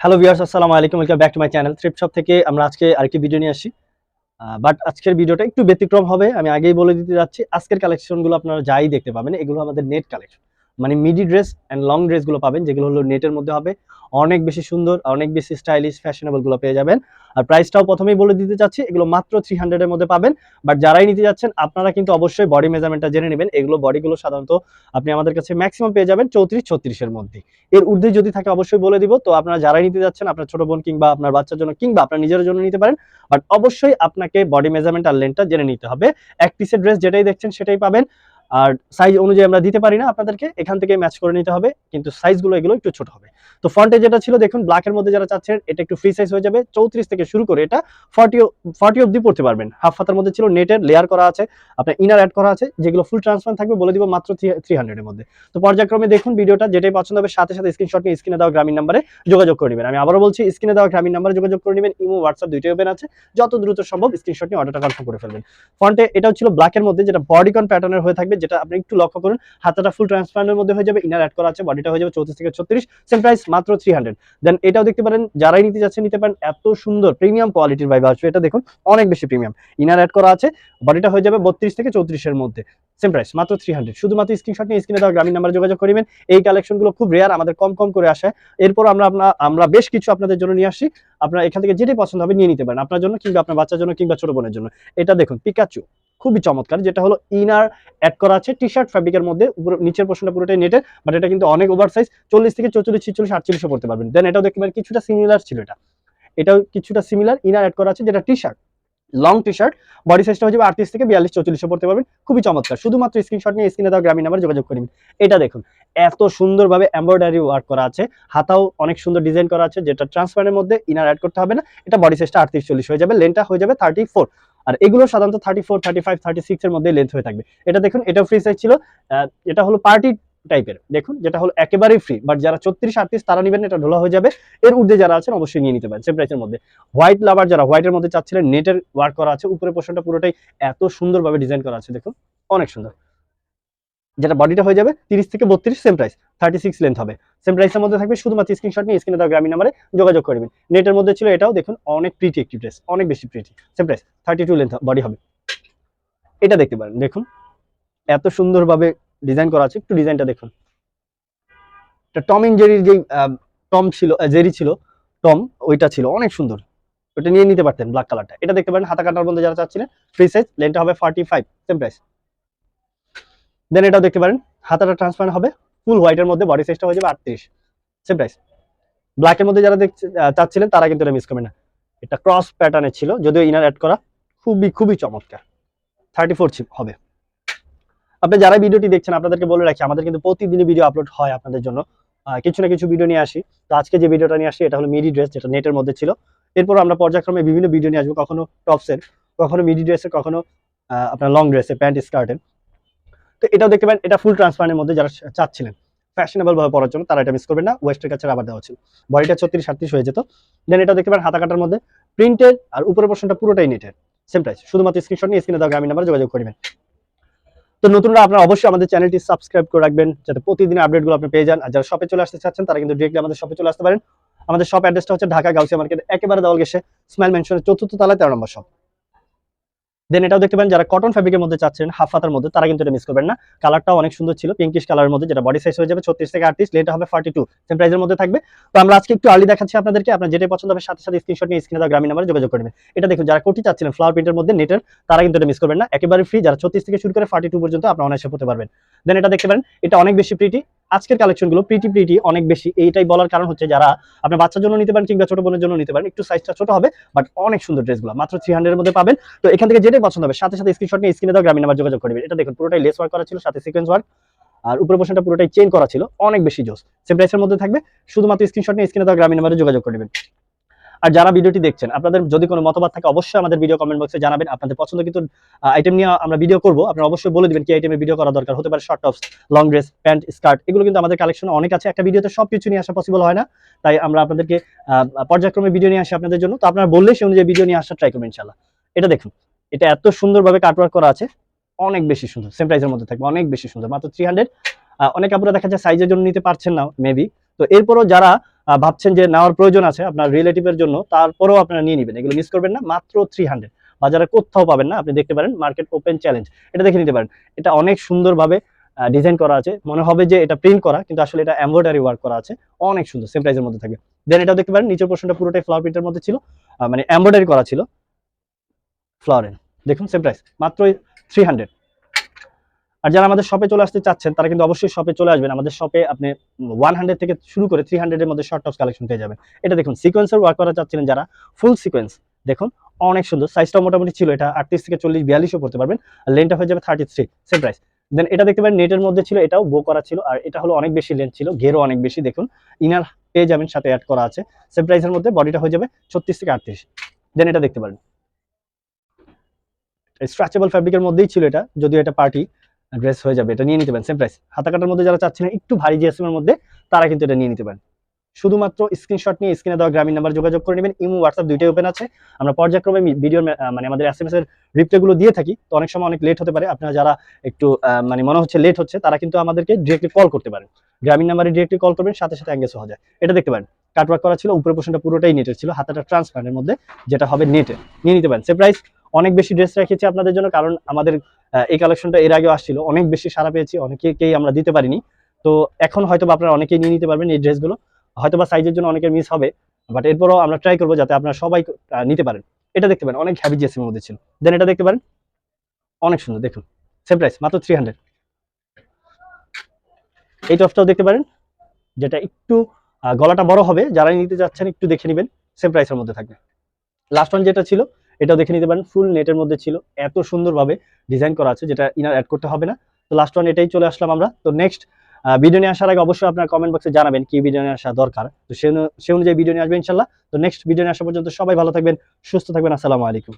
Hello viewers আসসালামু আলাইকুম welcome back to my channel thrift shop থেকে আমরা আজকে আরেকটি ভিডিও নিয়ে আসি বাট আজকের ভিডিওটা একটু ব্যতিক্রম হবে, আমি আগেই বলে দিতে যাচ্ছি, আজকের কালেকশনগুলো আপনারা যাই দেখতে পাবেন, এগুলো আমাদের নেট কালেকশন মানে মিডি ড্রেস অ্যান্ড লং ড্রেসগুলো পাবেন, যেগুলো হলো নেটের মধ্যে হবে। অনেক বেশি সুন্দর, অনেক বেশি স্টাইলিশ ফ্যাশনেবলগুলো পেয়ে যাবেন। আর প্রাইসটাও প্রথমেই বলে দিতে চাচ্ছি, এগুলো মাত্র থ্রি হান্ড্রেডের মধ্যে পাবেন। বাট যারাই নিতে যাচ্ছেন, আপনারা কিন্তু অবশ্যই বডি মেজারমেন্টটা জেনে নেবেন। এগুলো বডিগুলো সাধারণত আপনি আমাদের কাছে ম্যাক্সিমাম পেয়ে যাবেন চৌত্রিশ ছত্রিশের মধ্যে। এর ঊর্ধ্বে যদি থাকে অবশ্যই বলে দিব। তো আপনারা যারাই নিতে যাচ্ছেন, আপনার ছোট বোন কিংবা আপনার বাচ্চার জন্য, কিংবা আপনার নিজের জন্য নিতে পারেন। বাট অবশ্যই আপনাকে বডি মেজারমেন্ট আর লেন্থটা জেনে নিতে হবে। এক পিসের ড্রেস যেটাই দেখছেন, সেটাই পাবেন। আর সাইজ অনুযায়ী আমরা দিতে পারি না আপনাদেরকে, এখান থেকে ম্যাচ করে নিতে হবে, কিন্তু সাইজগুলো এগুলো একটু ছোট হবে। তো ফ্রন্টে যেটা ছিল, দেখুন ব্ল্যাকের মধ্যে যারা চাচ্ছেন, এটা একটু ফ্রি সাইজ হয়ে যাবে। চৌত্রিশ থেকে শুরু করে এটা ফর্টি ফর্টি অব্দি পড়তে পারবেন। হাফ হাতার মধ্যে ছিল নেটের লেয়ার করা আছে, আপনার ইনার অ্যাড করা আছে, যেগুলো ফুল ট্রান্সফার থাকবে, বলে দিব মাত্র থ্রি হান্ড্রেডের মধ্যে। তো পর্যায়ক্রমে দেখুন ভিডিওটা, যেটাই পছন্দ হবে, সাথে সাথে স্ক্রিনশট নিয়ে স্ক্রিনে দেওয়া গ্রামীণ নাম্বারে যোগাযোগ করে নেবেন। আমি আবারও বলছি স্ক্রিনে দেওয়া গ্রামীণ নাম্বারে যোগাযোগ করে নেবেন, ইমো হোয়াটসঅ্যাপ দুইটাই ওপেন আছে। যত দ্রুত সম্ভব স্ক্রিনশট নিয়ে অর্ডারটা কনফার্ম করে ফেলবেন। ফ্রন্টে এটাও ছিল ব্ল্যাকের মধ্যে, যেটা বডিকন প্যাটার্নের হয়ে থাকবে। যেটা আপনি একটু লক্ষ্য করুন, হাতাটা ফুল ট্রান্সপারেন্টের মধ্যে হয়ে যাবে ইনার অ্যাড করা আছে বডিটা হয়ে যাবে চৌত্রিশ থেকে ছত্রিশ সেম প্রাইস মাত্র থ্রি হান্ড্রেড দেন এটাও দেখতে পারেন, যারাই নিতে যাচ্ছেন নিতে পারেন, এত সুন্দর প্রিমিয়াম কোয়ালিটির ভাইব আসবে, এটা দেখুন, অনেক বেশি প্রিমিয়াম ইনার অ্যাড করা আছে বডিটা হয়ে যাবে বত্রিশ থেকে চৌত্রিশের মধ্যে সেম প্রাইস মাত্র থ্রি হান্ড্রেড শুধুমাত্র স্ক্রিনশট নিয়ে স্ক্রিনে দেওয়া, গ্রামীণ নাম্বারে যোগাযোগ করবেন এই কালেকশনগুলো খুব রেয়ার আমাদের কম কম করে আসে। এরপর আমরা আমরা বেশ কিছু আপনাদের জন্য নিয়ে আসি আপনারা এখান থেকে যেটাই পছন্দ হবে, নিয়ে নিতে পারেন, আপনার জন্য কিংবা আপনার বাচ্চার জন্য কিংবা ছোট বোনের জন্য। এটা দেখুন পিকাচু খুবই চমৎকার, যেটা হলো ইনার অ্যাড করা আছে টি শার্ট ফ্যাব্রিকের মধ্যে নিচের পোর্শনটা পুরোটাই নেটের বাট এটা কিন্তু অনেক ওভার সাইজ চল্লিশ থেকে চৌচল্লিশ, ছিচল্লিশ আটচল্লিশে পড়তে পারবেন। দেন এটাও দেখতে পারেন, কিছুটা সিমিলার ছিল এটা। এটাও কিছুটা সিমিলার ইনার অ্যাড করা আছে, যেটা T shirt long T shirt body সাইজটা হয়ে যাবে আটত্রিশ থেকে বিয়াল্লিশ চৌচল্লিশে পড়তে পারবেন, খুবই চমৎকার। শুধুমাত্র স্ক্রিনশট নিয়ে স্ক্রিনে দেওয়া গ্রামীণ নাম্বার যোগাযোগ করে এটা দেখুন, এত সুন্দরভাবে এমব্রয়ডারি ওয়ার্ক করা আছে, হাতাও অনেক সুন্দর ডিজাইন করা আছে, যেটা ট্রান্সপারের মধ্যে ইনার অ্যাড করতে হবে না, এটা বডি সাইজটা আটত্রিশ, চল্লিশ হয়ে যাবে লেনটা হয়ে যাবে থার্টি ফোর আর এগুলো সাধারণত thirty four thirty five thirty six এর মধ্যে লেন্থ হয়ে থাকবে। এটা দেখুন এটা ফ্রি সাইজ ছিল। এটা হলো পার্টি টাইপের দেখুন, যেটা হলো একেবারেই ফ্রি বাট যারা ছত্রিশ, আটত্রিশ তারা নেবেন, এটা ঢোলা হয়ে যাবে। এর ঊর্ধ্বে যারা আছেন, অবশ্যই নিয়ে নিতে পারেন সেম প্রাইসের মধ্যে। হোয়াইট লাভার যারা হোয়াইটের মধ্যে চাচ্ছিলেন নেটের ওয়ার্ক করা আছে, উপরে পোর্শনটা পুরোটাই এত সুন্দরভাবে ডিজাইন করা আছে, দেখুন, অনেক সুন্দর। যেটা বডিটা হয়ে যাবে তিরিশ থেকে বত্রিশ same price thirty six length হবে সেম প্রাইসের মধ্যে থাকবে শুধুমাত্র স্ক্রিনশট নিয়ে স্ক্রিনে দেওয়া গ্রামীণ নাম্বারে যোগাযোগ করবেন নেটের মধ্যে ছিল এটাও, দেখুন, অনেক প্রিটি একটি ড্রেস অনেক বেশি pretty same price thirty two length body হবে। এটা দেখতে পারেন, দেখুন, এত সুন্দরভাবে ডিজাইন করা আছে, একটু ডিজাইনটা দেখুন। টম ইন জেরির যে টম ছিল জেরি ছিল টম ওইটা ছিল, অনেক সুন্দর। ওটা নিয়ে নিতে পারতেন ব্ল্যাক কালারটা এটা দেখতে পারেন, হাতা কাটার মধ্যে যারা চাচ্ছিলেন ফ্রি সাইজ লেনটা হবে forty five same price then এটাও দেখতে পারেন, হাতাটা ট্রান্সপারেন্ট হবে ফুল হোয়াইটের মধ্যে বডি সাইজটা হয়ে যাবে আটত্রিশ সেম প্রাইস ব্ল্যাকের মধ্যে যারা দেখছে চাচ্ছিলেন, তারা কিন্তু এটা মিস করবেন না। এটা ক্রস প্যাটার্নের ছিল, যদিও ইনার অ্যাড করা, খুবই খুবই চমৎকার। থার্টি ফোর হবে। আপনি যারা ভিডিওটি দেখছেন, আপনাদেরকে বলে রাখি, আমাদের কিন্তু প্রতিদিনই ভিডিও আপলোড হয় আপনাদের জন্য। কিছু না কিছু ভিডিও নিয়ে আসি। তো আজকে যে ভিডিওটা নিয়ে আসি, এটা হলো মিডি ড্রেস যেটা নেটের মধ্যে ছিল। এরপর আমরা পর্যায়ক্রমে বিভিন্ন ভিডিও নিয়ে আসব, কখনো টপসের কখনো মিডি ড্রেসের কখনো আপনার লং ড্রেসের প্যান্ট স্কার্টের তো এটাও দেখতে পারেন, এটা ফুল ট্রান্সপারেন্টের মধ্যে যারা চাচ্ছিলেন ফ্যাশনেবল ভাবে পরার জন্য, তারা এটা মিস করবেন না ওয়েস্টের কাছে আবার দেওয়া ছিল। বডিটা ছত্রিশ সাতত্রিশ হয়ে যেত। দেন এটাও দেখতে পারেন, হাতা কাটার মধ্যে প্রিন্টেড আর উপরের পোর্শনটা পুরোটাই নেটের সেম প্রাইস শুধুমাত্র স্ক্রিনশট নিয়ে স্ক্রিনে দেওয়া গ্রামীণ নাম্বার যোগাযোগ করবেন তো নতুনরা আপনারা অবশ্যই আমাদের চ্যানেলটি সাবস্ক্রাইব করে রাখবেন, যাতে প্রতিদিন আপডেটগুলো আপনি পেয়ে যান। আর যারা শপে চলে আসতে চাচ্ছেন, তারা কিন্তু ডিরেক্টলি আমাদের শপে চলে আসতে পারেন। আমাদের শপ অ্যাড্রেসটা হচ্ছে ঢাকা, গাউসিয়া মার্কেট একেবারে দেওয়াল গেছে স্মাইল মেনশনের চতুর্থ তলায় তেরো নম্বর শপ দেন এটাও দেখতে পারেন, যারা কটন ফ্যাব্রিকের মধ্যে চাচ্ছেন হাফ হাতার মধ্যে, তারা কিন্তু এটা মিস করবেন না। কালারটাও অনেক সুন্দর ছিল পিঙ্কিশ কালারের মধ্যে, যেটা বডি সাইজ হয়ে যাবে ছত্রিশ থেকে আটত্রিশ লেটা হবে ফর্টি টু সেম প্রাইসের মধ্যে থাকবে। তো আমরা আজকে একটু আর্লি দেখাচ্ছি আপনাদেরকে, আপনার যেটাই পছন্দ হবে, সাথে সাথে স্ক্রিনশট নিয়ে স্ক্রিনে গ্রামীণ নাম্বারে যোগাযোগ করবেন এটা দেখুন, যারা কোটি চাচ্ছিলেন ফ্লাওয়ার প্রিন্টের মধ্যে নেটের তারা কিন্তু এটা মিস করবেন না। একেবারে ফ্রি যারা ছত্রিশ থেকে শুরু করে ফার্টি টু পর্যন্ত আপনার অনায়াসে পড়তে পারবেন। দেন এটা দেখতে পারেন, এটা অনেক বেশি প্রিটি আজকের কালেকশনগুলো প্রিটি প্রিটি অনেক বেশি। এইটাই বলার কারণ হচ্ছে যারা আপনার বাচ্চার জন্য নিতে পারেন কিংবা ছোট বোনের জন্য নিতে পারেন, একটু সাইজটা ছোট হবে বাট অনেক সুন্দর ড্রেসগুলো মাত্র থ্রি হান্ড্রেডের মধ্যে পাবেন। তো এখান থেকে যেটাই পছন্দ হবে, সাথে সাথে স্ক্রিনশট নিয়ে স্ক্রিনে দেওয়া গ্রামীণ নাম্বার যোগাযোগ করবেন এটা দেখুন, পুরোটাই লেস ওয়ার্ক করা ছিল, সাথে সিকোয়েন্স ওয়ার্ক আর উপরে পোর্শনটা পুরোটাই চেঞ্জ করা ছিল, অনেক বেশি জোস সেম প্রাইসের মধ্যে থাকবে। শুধুমাত্র স্ক্রিনশট নিয়ে স্ক্রিনে দেওয়া গ্রামীণ নাম্বারে যোগাযোগ করবেন আর যারা ভিডিওটি দেখছেন, আপনাদের যদি কোনো মতামত থাকে, অবশ্যই আমাদের ভিডিও কমেন্ট বক্সে জানাবেন। আপনাদের পছন্দ কিন্তু আইটেম নিয়ে আমরা ভিডিও করব। আপনারা অবশ্যই বলে দেবেন কি আইটেমের ভিডিও করা দরকার। হতে পারে short tops long dress pant skirt এগুলো কিন্তু আমাদের কালেকশনে অনেক আছে। একটা ভিডিওতে সব কিছু নিয়ে আসা পসিবল হয় না। তাই আমরা আপনাদেরকে পর্যায়ক্রমে ভিডিও নিয়ে আসি আপনাদের জন্য। তো আপনারা বললে সেই অনুযায়ী ভিডিও নিয়ে আসা ট্রাই করবেন ইনশাল্লাহ এটা দেখুন, এটা এত সুন্দরভাবে কাটওয়ার্ক করা আছে। অনেক বেশি সুন্দর সেম প্রাইসের মধ্যে থাকবে, অনেক বেশি সুন্দর। মাত্র থ্রি হান্ড্রেড অনেক আপুরা দেখা যায় সাইজের জন্য নিতে পারছেন না মেবি তো এরপরও যারা ভাবছেন যে নেওয়ার প্রয়োজন আছে আপনার রিলেটিভের জন্য, তারপরেও আপনারা নিয়ে নেবেন। এগুলো মিস করবেন না, মাত্র থ্রি হান্ড্রেড বাজারে কোথাও পাবেন না, আপনি দেখতে পারেন মার্কেট ওপেন চ্যালেঞ্জ এটা দেখে নিতে পারেন। এটা অনেক সুন্দরভাবে ডিজাইন করা আছে। মনে হবে যে এটা প্রিন্ট করা, কিন্তু আসলে এটা এমব্রয়ডারি ওয়ার্ক করা আছে। অনেক সুন্দর সেম প্রাইসের মধ্যে থাকবে। দেন এটাও দেখতে পারেন, নিচের পোর্শনটা পুরোটাই ফ্লাওয়ার প্রিন্টের মধ্যে ছিল। মানে এমব্রয়ডারি করা ছিল। ফ্লাওয়ারের দেখুন সেম প্রাইস মাত্র থ্রি হান্ড্রেড আর যারা আমাদের শপে চলে আসতে চাচ্ছেন, তারা কিন্তু অবশ্যই শপে চলে আসবেন। আমাদের শপে আপনি ওয়ান হান্ড্রেড থেকে শুরু করে থ্রি হান্ড্রেডের মধ্যে শর্ট টপস কালেকশন পেয়ে যাবেন। এটা দেখুন সিকোয়েন্সের ওয়ার্ক করা চাচ্ছিলেন যারা ফুল সিকোয়েন্স দেখুন, অনেক সুন্দর। সাইজটা মোটামুটি ছিল, এটা আটত্রিশ থেকে চল্লিশ, বিয়াল্লিশও করতে পারবেন। আর লেনটা হয়ে যাবে thirty three same price then এটা দেখতে পারেন নেটের মধ্যে ছিল, এটাও বো করা ছিল, আর এটা হলো অনেক বেশি লেন্থ ছিল ঘেরও অনেক বেশি। দেখুন ইনার পেয়ে যাবেন, সাথে অ্যাড করা আছে। সেম প্রাইসের মধ্যে বডিটা হয়ে যাবে ছত্রিশ থেকে আটত্রিশ। দেন এটা দেখতে পারেন। স্ট্রেচেবল ফ্যাব্রিকের মধ্যেই ছিল এটা, যদিও এটা পার্টি ড্রেস হয়ে যাবে, এটা নিয়ে নিতে পারেন সেম প্রাইস হাতা কাটার মধ্যে যারা চাচ্ছেন, একটু ভারী জিএসএম এর মধ্যে, তারা কিন্তু এটা নিয়ে নিতে পারেন। শুধুমাত্র স্ক্রিনশট নিয়ে স্ক্রিনে দেওয়া গ্রামীণ নাম্বার যোগাযোগ করে নেবেন, ইমো হোয়াটসঅ্যাপ দুইটাই ওপেন আছে। আমরা পর্যায়ক্রমে ভিডিও মানে আমাদের এস এম এস এর রিপ্লাইগুলো দিয়ে থাকি, তো অনেক সময় অনেক লেট হতে পারে। আপনারা যারা একটু মানে মনে হচ্ছে লেট হচ্ছে, তারা কিন্তু আমাদেরকে ডিরেক্টলি কল করতে পারেন। গ্রামীণ নাম্বারে ডিরেক্টলি কল করবেন, সাথে সাথে এঙ্গেজ হওয়া যায়। এটা দেখতে পারেন। কাটওয়ার্ক করা ছিল, উপরের পোর্শনটা পুরোটাই নেটের ছিল, হাতাটা ট্রান্সপারেন্টের মধ্যে যেটা হবে নেটে নিয়ে নিতে পারেন। সে প্রাইস অনেক বেশি ড্রেস রেখেছি আপনাদের জন্য, কারণ আমাদের এই কালেকশনটা এর আগেও আসছিল। অনেক বেশি সারা পেয়েছি অনেকেই আমরা দিতে পারিনি। তো এখন হয়তো আপনারা অনেকেই নিয়ে নিতে পারবেন এই ড্রেসগুলো হয়তো বা সাইজের জন্য অনেকের মিস হবে বাট এরপরও আমরা ট্রাই করব যাতে আপনারা সবাই নিতে পারেন। এটা দেখতে পারেন, অনেক হ্যাভি জিএসএম মধ্যে ছিল। দেন এটা দেখতে পারেন, অনেক সুন্দর, দেখুন। সেম প্রাইস মাত্র থ্রি হান্ড্রেড এই টপটাও দেখতে পারেন, যেটা একটু গলাটা বড় হবে, যারাই নিতে যাচ্ছেন একটু দেখে নেবেন সেম প্রাইসের মধ্যে থাকবে। লাস্ট ওয়ান যেটা ছিল, এটাও দেখে নিতে পারেন ফুল নেটের মধ্যে ছিল, এত সুন্দরভাবে ডিজাইন করা আছে, যেটা ইনার অ্যাড করতে হবে না। তো লাস্ট ওয়ান এটাই চলে আসলাম আমরা। তো নেক্সট ভিডিও নিয়ে আসার আগে অবশ্যই আপনার কমেন্ট বক্সে জানাবেন কি ভিডিও নিয়ে আসা দরকার। তো সে অনুযায়ী ভিডিও নিয়ে আসবেন ইনশাল্লাহ তো নেক্সট ভিডিও নিয়ে আসা পর্যন্ত সবাই ভালো থাকবেন, সুস্থ থাকবেন, আসসালামু আলাইকুম।